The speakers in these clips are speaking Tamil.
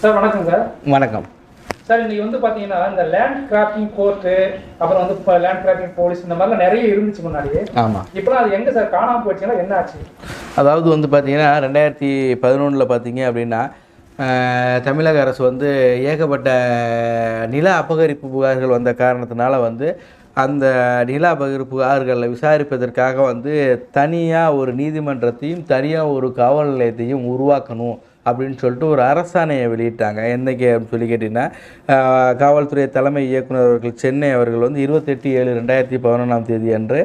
சார் வணக்கம் சார். வணக்கம். சார் இன்னைக்கு வந்து பார்த்தீங்கன்னா இந்த லேண்ட் கிராப்பிங் கோர்ட்டு அப்புறம் வந்து இப்போ லேண்ட் கிராப்பிங் போலீஸ் இந்த மாதிரிலாம் நிறைய இருந்துச்சு முன்னாடியே. ஆமாம் இப்போலாம் அது எங்கே சார்? காணாமல் போச்சுன்னா என்ன ஆச்சு? அதாவது வந்து பார்த்தீங்கன்னா ரெண்டாயிரத்தி பதினொன்றில் பார்த்தீங்க அப்படின்னா தமிழக அரசு வந்து ஏகப்பட்ட நில அபகரிப்பு புகார்கள் வந்த காரணத்தினால வந்து அந்த நில அபகரிப்பு புகார்களை விசாரிப்பதற்காக வந்து தனியாக ஒரு நீதிமன்றத்தையும் தனியாக ஒரு காவல் நிலையத்தையும் உருவாக்கணும். அப்படின்னு சொல்லிட்டு ஒரு அரசாணையை வெளியிட்டாங்க. என்னைக்கு அப்படின்னு சொல்லி கேட்டிங்கன்னா காவல்துறை தலைமை இயக்குனர் அவர்கள் சென்னை அவர்கள் வந்து இருபத்தெட்டு ஏழு ரெண்டாயிரத்தி பதினொன்றாம் தேதி அன்று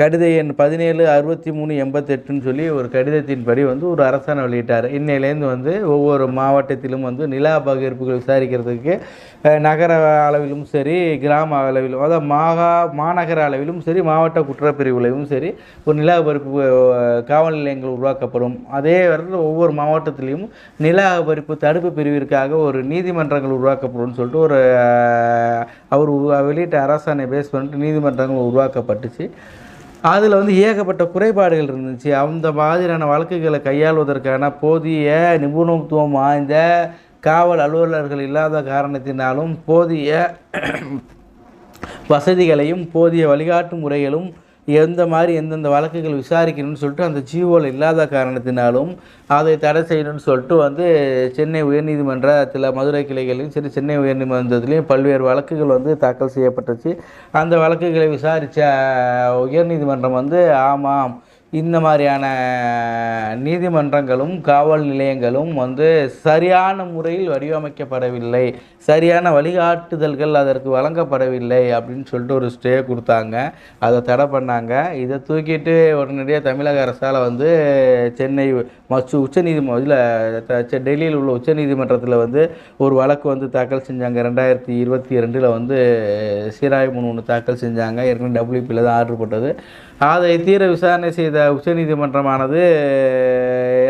கடித எண் பதினேழு அறுபத்தி மூணு எண்பத்தெட்டுன்னு சொல்லி ஒரு கடிதத்தின்படி வந்து ஒரு அரசாணை வெளியிட்டார். இன்னையிலேருந்து வந்து ஒவ்வொரு மாவட்டத்திலும் வந்து நிலா பகிர்ப்புகள் விசாரிக்கிறதுக்கு நகர அளவிலும் சரி கிராம அளவிலும் அதாவது மாகா மாநகர அளவிலும் சரி மாவட்ட குற்றப்பிரிவுலையும் சரி ஒரு நிலா பகிர்ப்பு காவல் நிலையங்கள் உருவாக்கப்படும். அதே வரது ஒவ்வொரு மாவட்டத்திலையும் நில அபரிப்பு தடுப்பு பிரிவிற்காக ஒரு நீதிமன்றங்கள் உருவாக்கப்படும் சொல்லிட்டு ஒரு அவர் உருவா- வெளியிட்ட அரசாணை பேஸ் பண்ணிட்டு நீதிமன்றங்கள் உருவாக்கப்பட்டுச்சு. அதில் வந்து ஏகப்பட்ட குறைபாடுகள் இருந்துச்சு. அந்த மாதிரியான வழக்குகளை கையாள்வதற்கான போதிய நிபுணத்துவம் வாய்ந்த காவல் அலுவலர்கள் இல்லாத காரணத்தினாலும் போதிய வசதிகளையும் போதிய வழிகாட்டு முறைகளும் எந்த மாதிரி எந்தெந்த வழக்குகள் விசாரிக்கணும்னு சொல்லிட்டு அந்த ஜீவோவில் இல்லாத காரணத்தினாலும் அதை தடை செய்யணும்னு சொல்லிட்டு வந்து சென்னை உயர்நீதிமன்றத்தில் மதுரை கிளைகளையும் சரி சென்னை உயர்நீதிமன்றத்துலேயும் பல்வேறு வழக்குகள் வந்து தாக்கல் செய்யப்பட்டுச்சு. அந்த வழக்குகளை விசாரித்த உயர்நீதிமன்றம் வந்து ஆமாம் இந்த மாதிரியான நீதிமன்றங்களும் காவல் நிலையங்களும் வந்து சரியான முறையில் வடிவமைக்கப்படவில்லை. சரியான வழிகாட்டுதல்கள் அதற்கு வழங்கப்படவில்லை அப்படின்னு சொல்லிட்டு ஒரு ஸ்டே கொடுத்தாங்க. அதை தடை பண்ணாங்க. இதை தூக்கிட்டு உடனடியாக தமிழக அரசால் வந்து சென்னை மச்சு உச்சநீதிம இதில் டெல்லியில் உள்ள உச்சநீதிமன்றத்தில் வந்து ஒரு வழக்கு வந்து தாக்கல் செஞ்சாங்க. ரெண்டாயிரத்தி இருபத்தி ரெண்டில் வந்து சீராய் மனு ஒன்று தாக்கல் செஞ்சாங்க. ஏற்கனவே டபிள்யூபியில் தான் ஆர்டர் போட்டது. அதை தீர விசாரணை செய்த உச்சநீதிமன்றமானது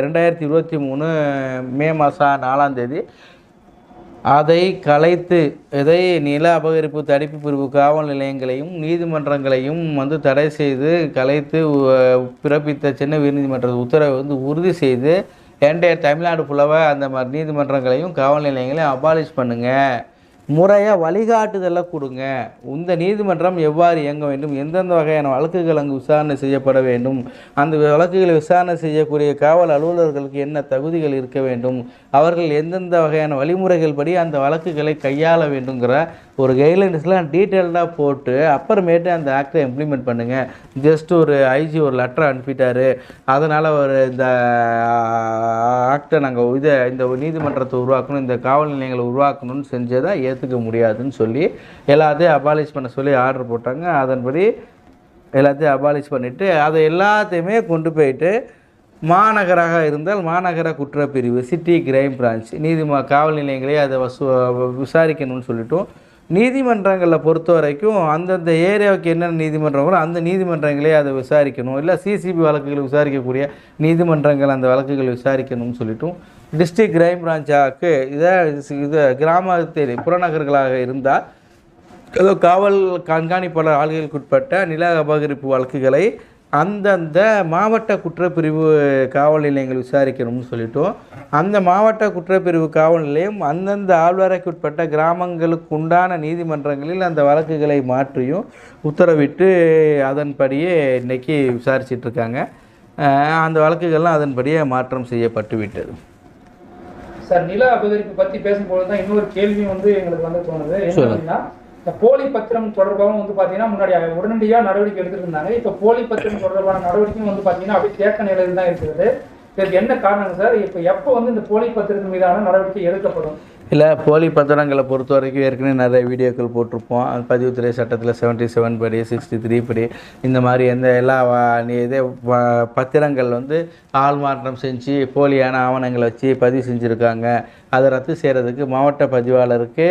ரெண்டாயிரத்தி இருபத்தி மூணு மே மாதம் நாலாம் தேதி அதை கலைத்து இதை நில அபகரிப்பு தடுப்பு பிரிவு காவல் நிலையங்களையும் நீதிமன்றங்களையும் வந்து தடை செய்து கலைத்து பிறப்பித்த சென்னை உயர்நீதிமன்ற உத்தரவை வந்து உறுதி செய்து என்டைய தமிழ்நாடு ஃபுல்லாக அந்த மாதிரி நீதிமன்றங்களையும் காவல் நிலையங்களையும் அபாலிஷ் பண்ணுங்கள் முறையாக வழிகாட்டுதலை கொடுங்க. இந்த நீதிமன்றம் எவ்வாறு இயங்க வேண்டும்? எந்தெந்த வகையான வழக்குகள் அங்கு விசாரணை செய்யப்பட வேண்டும்? அந்த வழக்குகளை விசாரணை செய்யக்கூடிய காவல் அலுவலர்களுக்கு என்ன தகுதிகள் இருக்க வேண்டும்? அவர்கள் எந்தெந்த வகையான வழிமுறைகள் படி அந்த வழக்குகளை கையாள வேண்டுங்கிற ஒரு கைட்லைன்ஸ்லாம் டீட்டெயில்டாக போட்டு அப்புறமேட்டு அந்த ஆக்டை இம்ப்ளிமெண்ட் பண்ணுங்கள் ஜஸ்ட் ஒரு ஐஜி ஒரு லெட்டர் அனுப்பிட்டார். அதனால் அவர் இந்த ஆக்டை நாங்கள் இதை இந்த நீதிமன்றத்தை உருவாக்கணும் இந்த காவல் நிலையங்களை உருவாக்கணும்னு செஞ்சதாக ஏற்றுக்க முடியாதுன்னு சொல்லி எல்லாத்தையும் அபாலிஷ் பண்ண சொல்லி ஆர்டர் போட்டாங்க. அதன்படி எல்லாத்தையும் அபாலிஷ் பண்ணிவிட்டு அதை எல்லாத்தையுமே கொண்டு போயிட்டு மாநகராக இருந்தால் மாநகர குற்றப்பிரிவு சிட்டி கிரைம் பிரான்ச் நீதிம காவல் நிலையங்களே அதை வசூ விசாரிக்கணும்னு சொல்லிட்டோம் நீதிமன்றங்களை பொறுத்த வரைக்கும் அந்தந்த ஏரியாவுக்கு என்னென்ன நீதிமன்றங்களோ அந்த நீதிமன்றங்களே அதை விசாரிக்கணும். இல்லை சிசிபி வழக்குகளை விசாரிக்கக்கூடிய நீதிமன்றங்கள் அந்த வழக்குகளை விசாரிக்கணும்னு சொல்லிட்டும். டிஸ்ட்ரிக்ட் கிரைம் பிரான்ச்சாக்கு இதை இது கிராமத்தில் புறநகர்களாக இருந்தால் ஏதோ காவல் கண்காணிப்பாளர் ஆளுகளுக்குட்பட்ட நில அபகரிப்பு வழக்குகளை அந்தந்த மாவட்ட குற்றப்பிரிவு காவல் நிலையங்கள் விசாரிக்கணும்னு சொல்லிட்டோம். அந்த மாவட்ட குற்றப்பிரிவு காவல் நிலையம் அந்தந்த ஆழ்வாரைக்கு உட்பட்ட கிராமங்களுக்கு உண்டான நீதிமன்றங்களில் அந்த வழக்குகளை மாற்றியும் உத்தரவிட்டு அதன்படியே இருக்காங்க அஹ் அந்த வழக்குகள்லாம் அதன்படியே மாற்றம் செய்யப்பட்டு விட்டது சார் நில அபகரிப்பு பற்றி பேசும்போது தான் இன்னொரு கேள்வி வந்து எங்களுக்கு வந்து தோணுது. என்ன அப்படின்னா இந்த போலி பத்திரம் தொடர்பாகவும் வந்து பார்த்தீங்கன்னா முன்னாடி உடனடியாக நடவடிக்கை எடுத்துட்டு இருந்தாங்க. இப்போ போலி பத்திரம் தொடர்பான நடவடிக்கையும் வந்து பார்த்தீங்கன்னா அப்படியே தேக்க நிலையில் தான் இருக்கிறது இதுக்கு என்ன காரணம் சார்? இப்போ எப்போ வந்து இந்த போலி பத்திரத்தின் மீதான நடவடிக்கை எடுக்கப்படும்? இல்லை போலி பத்திரங்களை பொறுத்த வரைக்கும் ஏற்கனவே நிறைய வீடியோக்கள் போட்டிருப்போம். பதிவுத்துறை சட்டத்தில் செவன்ட்டி செவன் படி சிக்ஸ்டி த்ரீ படி இந்த மாதிரி எந்த எல்லா இதே பத்திரங்கள் வந்து ஆள் மாற்றம் செஞ்சு போலியான ஆவணங்களை வச்சு பதிவு செஞ்சுருக்காங்க. அதை ரத்து செய்கிறதுக்கு மாவட்ட பதிவாளருக்கு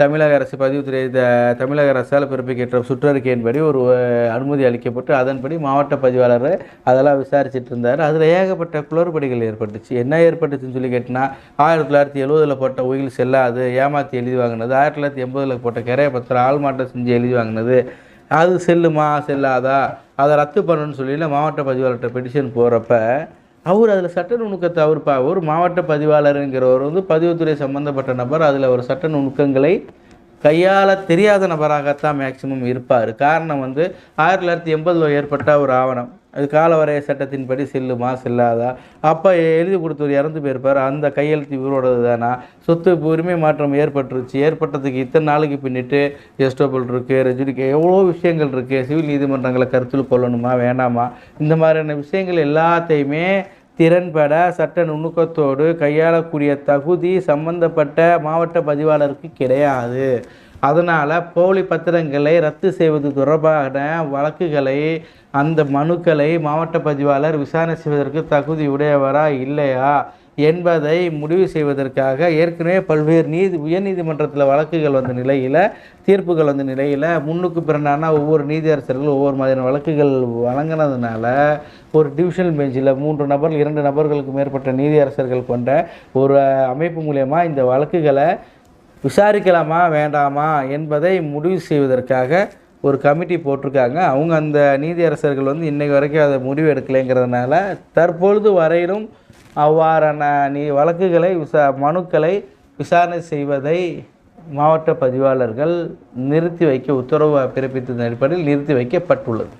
தமிழக அரசு பதிவுத்துறை இந்த தமிழக அரசால் பிறப்பிக்கின்ற சுற்றறிக்கையின்படி ஒரு அனுமதி அளிக்கப்பட்டு அதன்படி மாவட்ட பதிவாளர் அதெல்லாம் விசாரிச்சுட்டு இருந்தார். அதில் ஏகப்பட்ட குளறுபடிகள் ஏற்பட்டுச்சு. என்ன ஏற்பட்டுச்சுன்னு சொல்லி கேட்டினா ஆயிரத்தி தொள்ளாயிரத்தி எழுபதில் போட்ட உயில் செல்லாது ஏமாற்றி எழுதி வாங்கினது ஆயிரத்தி தொள்ளாயிரத்தி எண்பதில் போட்ட கரைய பத்திரம் ஆள்மாட்டம் செஞ்சு எழுதி வாங்கினது அது செல்லுமா செல்லாதா அதை ரத்து பண்ணணும்னு சொல்லி மாவட்ட பதிவாளர்கிட்ட பெட்டிஷன் போகிறப்ப அவர் அதில் சட்ட நுணுக்கத்தை அவர் பா ஒரு மாவட்ட பதிவாளருங்கிறவர் வந்து பதிவுத்துறை சம்பந்தப்பட்ட நபர். அதில் ஒரு சட்ட நுணுக்கங்களை கையாள தெரியாத நபராகத்தான் மேக்சிமம் இருப்பார். காரணம் வந்து ஆயிரத்தி தொள்ளாயிரத்தி எண்பதில் ஏற்பட்ட ஒரு ஆவணம். அது காலவரைய சட்டத்தின்படி செல்லுமா செல்லாதா? அப்போ எழுதி கொடுத்தவர் இறந்து போயிருப்பார். அந்த கையெழுத்து இவரோடது தானா? சொத்து உரிமை மாற்றம் ஏற்பட்டுருச்சு. ஏற்பட்டதுக்கு இத்தனை நாளைக்கு பின்னிட்டு எஸ்டோபிள் இருக்குது ரெஜுடிக்க எவ்வளோ விஷயங்கள் இருக்குது சிவில் நீதிமன்றங்களை கருத்தில் கொள்ளணுமா வேணாமா இந்த மாதிரியான விஷயங்கள் எல்லாத்தையுமே திறன்பட சட்ட நுணுக்கத்தோடு கையாளக்கூடிய தகுதி சம்பந்தப்பட்ட மாவட்ட பதிவாளருக்கு கிடையாது. அதனால் போலி பத்திரங்களை ரத்து செய்வது தொடர்பான வழக்குகளை அந்த மனுக்களை மாவட்ட பதிவாளர் விசாரணை செய்வதற்கு தகுதி உடையவரா இல்லையா என்பதை முடிவு செய்வதற்காக ஏற்கனவே பல்வேறு நீதி உயர்நீதிமன்றத்தில் வழக்குகள் வந்த நிலையில் தீர்ப்புகள் வந்த நிலையில் முன்னுக்கு பிறனான ஒவ்வொரு நீதியரசர்கள் ஒவ்வொரு மாதிரியான வழக்குகள் வழங்கினதுனால ஒரு டிவிஷனல் பெஞ்சில் மூன்று நபர்கள் இரண்டு நபர்களுக்கு மேற்பட்ட நீதியரசர்கள் கொண்ட ஒரு அமைப்பு மூலயமா இந்த வழக்குகளை விசாரிக்கலாமா வேண்டாமா என்பதை முடிவு செய்வதற்காக ஒரு கமிட்டி போட்டிருக்காங்க. அவங்க அந்த நீதியரசர்கள் வந்து இன்றைக்கு வரைக்கும் அதை முடிவு எடுக்கலைங்கிறதுனால தற்பொழுது வரையிலும் அவ்வாறான நீ வழக்குகளை விசா மனுக்களை விசாரணை செய்வதை மாவட்ட பதிவாளர்கள் நிறுத்தி வைக்க உத்தரவு பிறப்பித்ததன் அடிப்படையில் நிறுத்தி வைக்கப்பட்டுள்ளது.